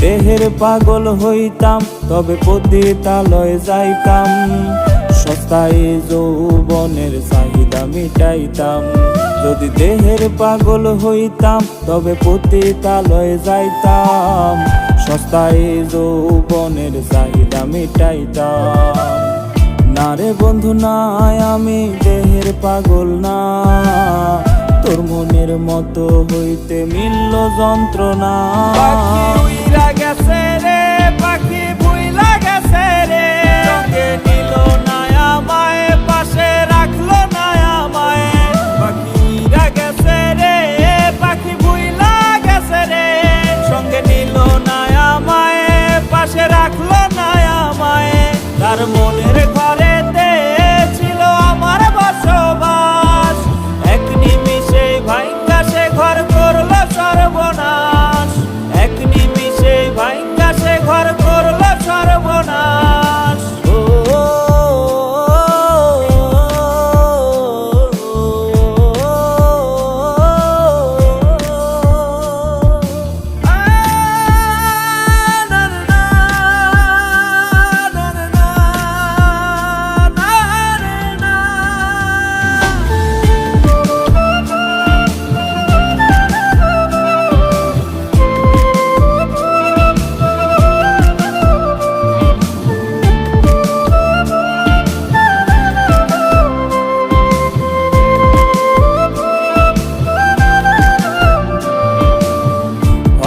দেহের পাগল হইতাম, তবে পতিতালয়ে যাইতাম। সস্তায় যৌবনের চাহিদা মিটাইতাম। যদি দেহের পাগল হইতাম, তবে পতিতালয়ে যাইতাম। সস্তায় যৌবনের চাহিদা মিটাইতাম। না রে বন্ধু নাই আমি দেহের পাগল না। তোর মনের মতো হইতে মিলল যন্ত্রণা। গেছে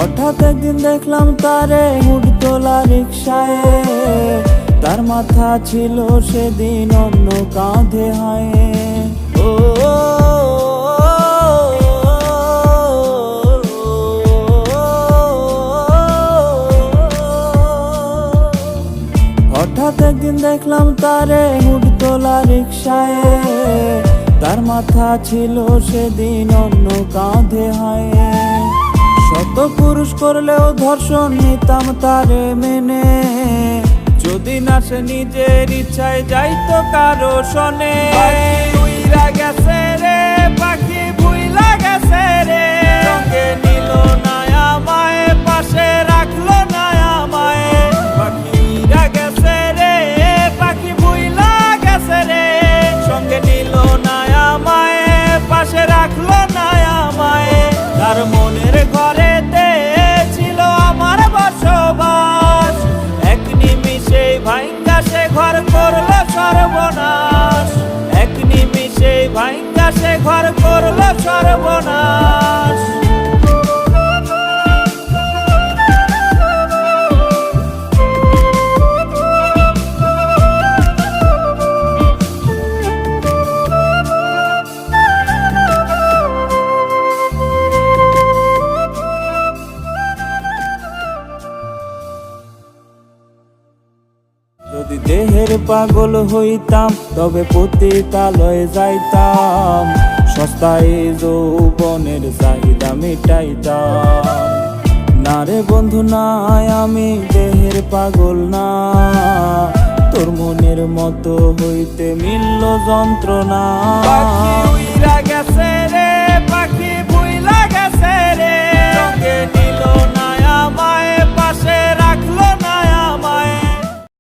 হঠাৎ একদিন দেখলাম তারে হুড তোলা রিক্সায় তার মাথা ছিল সেদিন অন্য কাঁধে হায় ও হঠাৎ একদিন দেখলাম তারে হুড তোলা রিক্সায় তার মাথা ছিল সেদিন অন্য কাঁধে হায় শত পুরুষ করলেও ধর্ষণ নিতাম তারে মেনে। যদি না সে নিজের ইচ্ছায় যাইতো কারও শোনে গেছে যদি দেহের পাগল হইতাম, তবে পতিতালয়ে যাইতাম। সস্তায় যৌবনের চাহিদা মিটাইতাম। না রে বন্ধু, নাই আমি দেহের পাগল না। তোর মনের মতো হইতে মিলল যন্ত্রণা।